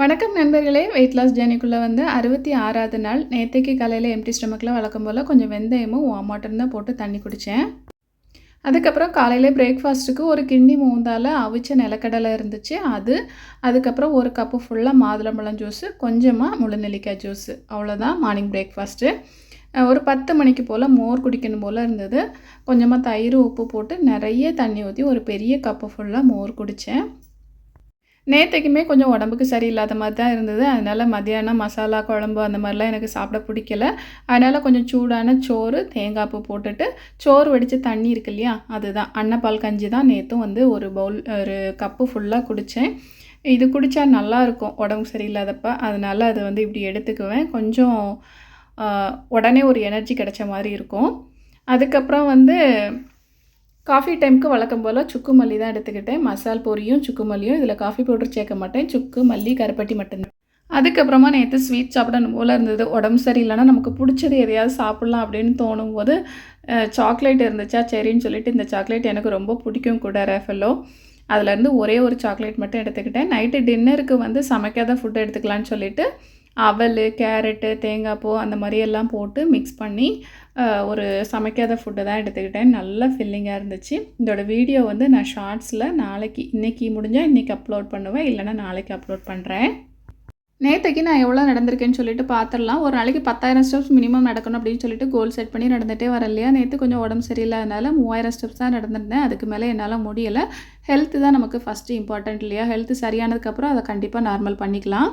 வணக்கம் நண்பர்களே. Weight loss ஜேர்னிக்குள்ளே வந்து அறுபத்தி ஆறாவது நாள். நேற்றைக்கு காலையில் எம்டி ஸ்டமக்கில் வழக்கம் போல் கொஞ்சம் வெந்தயமும் வாமாட்டம் தான் போட்டு தண்ணி குடித்தேன் அதுக்கப்புறம் காலையில் பிரேக்ஃபாஸ்ட்டுக்கு ஒரு கிண்ணி மூந்தால் அவிச்ச நிலக்கடலை இருந்துச்சு. அது அதுக்கப்புறம் ஒரு கப்பு ஃபுல்லாக மாதுளம்பழம் ஜூஸு கொஞ்சமாக முழுநெல்லிக்காய் ஜூஸு அவ்வளோதான் மார்னிங் பிரேக்ஃபாஸ்ட்டு ஒரு பத்து மணிக்கு போல் மோர் குடிக்கணும் போல் இருந்தது. கொஞ்சமாக தயிர் உப்பு போட்டு நிறைய தண்ணி ஊற்றி ஒரு பெரிய கப்பு ஃபுல்லாக மோர் குடித்தேன் நேற்றுக்குமே கொஞ்சம் உடம்புக்கு சரியில்லாத மாதிரி தான் இருந்தது. அதனால் மதியானம் மசாலா குழம்பு அந்த மாதிரிலாம் எனக்கு சாப்பிட பிடிக்கல. அதனால் கொஞ்சம் சூடான சோறு தேங்காய் பூ போட்டுட்டு சோறு வடித்து தண்ணி இருக்கு இல்லையா? அதுதான். அன்னப்பால் கஞ்சி தான் நேற்றும் வந்து ஒரு பவுல் ஒரு கப்பு ஃபுல்லாக குடித்தேன் இது குடித்தா நல்லாயிருக்கும் உடம்பு சரியில்லாதப்ப. அதனால் அது வந்து இப்படி எடுத்துக்குவேன். கொஞ்சம் உடனே ஒரு எனர்ஜி கிடைச்ச மாதிரி இருக்கும். அதுக்கப்புறம் வந்து காஃபி டைமுக்கு வழக்கம் போல் சுக்கு மல்லி தான் எடுத்துக்கிட்டேன். மசால் பொரியும் சுக்கு மல்லியும். இதில் காஃபி பவுடர் சேர்க்க மாட்டேன். சுக்கு மல்லி கருப்பட்டி மட்டும்தான். அதுக்கப்புறமா நேற்று ஸ்வீட் சாப்பிடணும் போல் இருந்தது. உடம்பு சரியில்லைன்னா நமக்கு பிடிச்சது எதையாவது சாப்பிட்லாம் அப்படின்னு தோணும் போது சாக்லேட் இருந்துச்சா? சரின்னு சொல்லிட்டு இந்த சாக்லேட் எனக்கு ரொம்ப பிடிக்கும் கூட ரேஃபல்லோ. அதுலேருந்து ஒரே ஒரு சாக்லேட் மட்டும் எடுத்துக்கிட்டேன். நைட்டு டின்னருக்கு வந்து சமைக்காத ஃபுட் எடுத்துக்கலான்னு சொல்லிட்டு அவல் கேரட்டு தேங்காய் பூ அந்த மாதிரி எல்லாம் போட்டு மிக்ஸ் பண்ணி ஒரு சமைக்காத ஃபுட்டு தான் எடுத்துக்கிட்டேன். நல்ல ஃபில்லிங்காக இருந்துச்சு. இதோட வீடியோ வந்து நான் ஷார்ட்ஸில் நாளைக்கு இன்றைக்கி முடிஞ்சால் இன்றைக்கி அப்லோட் பண்ணுவேன். இல்லைனா நாளைக்கு அப்லோட் பண்ணுறேன் நேற்றுக்கு நான் எவ்வளோ நடந்திருக்கேன்னு சொல்லிட்டு பார்த்துடலாம் ஒரு நாளைக்கு பத்தாயிரம் ஸ்டெப்ஸ் மினிமம் நடக்கணும் அப்படின்னு சொல்லிட்டு கோல் செட் பண்ணி நடந்துகிட்டே வர இல்லையா நேற்று கொஞ்சம் உடம்பு சரியில்லாதனால மூவாயிரம் ஸ்டெப்ஸ் தான் நடந்திருந்தேன். அதுக்கு மேலே என்னால் முடியலை. ஹெல்த்து தான் நமக்கு ஃபஸ்ட்டு இம்பார்ட்டண்ட் இல்லையா? ஹெல்த்து சரியானதுக்கப்புறம் அதை கண்டிப்பாக நார்மல் பண்ணிக்கலாம்.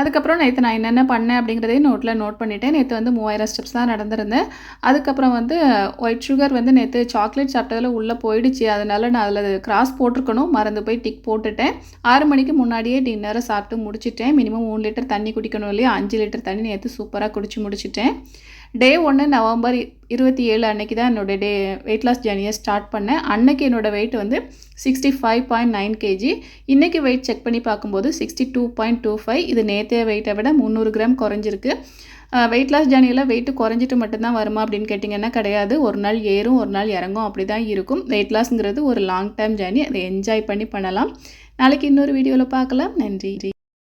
அதுக்கப்புறம் நேற்று நான் என்னென்ன பண்ணேன் அப்படிங்கிறதையும் நோட்டில் நோட் பண்ணிவிட்டேன் நேற்று வந்து மூவாயிரம் ஸ்டெப்ஸ் தான் நடந்திருந்தேன். அதுக்கப்புறம் வந்து ஒயிட் சுகர் வந்து நேற்று சாக்லேட் சாப்பிட்டதில் உள்ளே போயிடுச்சு. அதனால் நான் அதில் கிராஸ் போட்டிருக்கணும். மறந்து போய் டிக் போட்டுட்டேன். ஆறு மணிக்கு முன்னாடியே டின்னரை சாப்பிட்டு முடிச்சிட்டேன். மினிமம் மூணு லிட்டர் தண்ணி குடிக்கணும் இல்லையா? அஞ்சு லிட்டர் தண்ணி நேற்று சூப்பராக குடிச்சு முடிச்சிட்டேன். டே ஒன்று நவம்பர் இருபத்தி ஏழு அன்னைக்கு தான் என்னோடய டே வெயிட் லாஸ் ஜேர்னியை ஸ்டார்ட் பண்ணேன். அன்னைக்கு என்னோடய வெயிட் வந்து sixty five point nine KG இன்றைக்கி வெயிட் செக் பண்ணி பார்க்கும்போது sixty two point two five இது நேற்றைய வெயிட்டை விட முந்நூறு கிராம் குறைஞ்சிருக்கு. வெயிட் லாஸ் ஜேர்னியில் வெயிட்டு குறைஞ்சிட்டு மட்டும்தான் வருமா அப்படின்னு கேட்டிங்கன்னா கிடையாது. ஒரு நாள் ஏறும் ஒரு நாள் இறங்கும் அப்படி தான் இருக்கும். வெயிட் லாஸ்ங்கிறது ஒரு லாங் டைம் ஜேர்னி அதை என்ஜாய் பண்ணி பண்ணலாம். நாளைக்கு இன்னொரு வீடியோவில் பார்க்கலாம். நன்றி.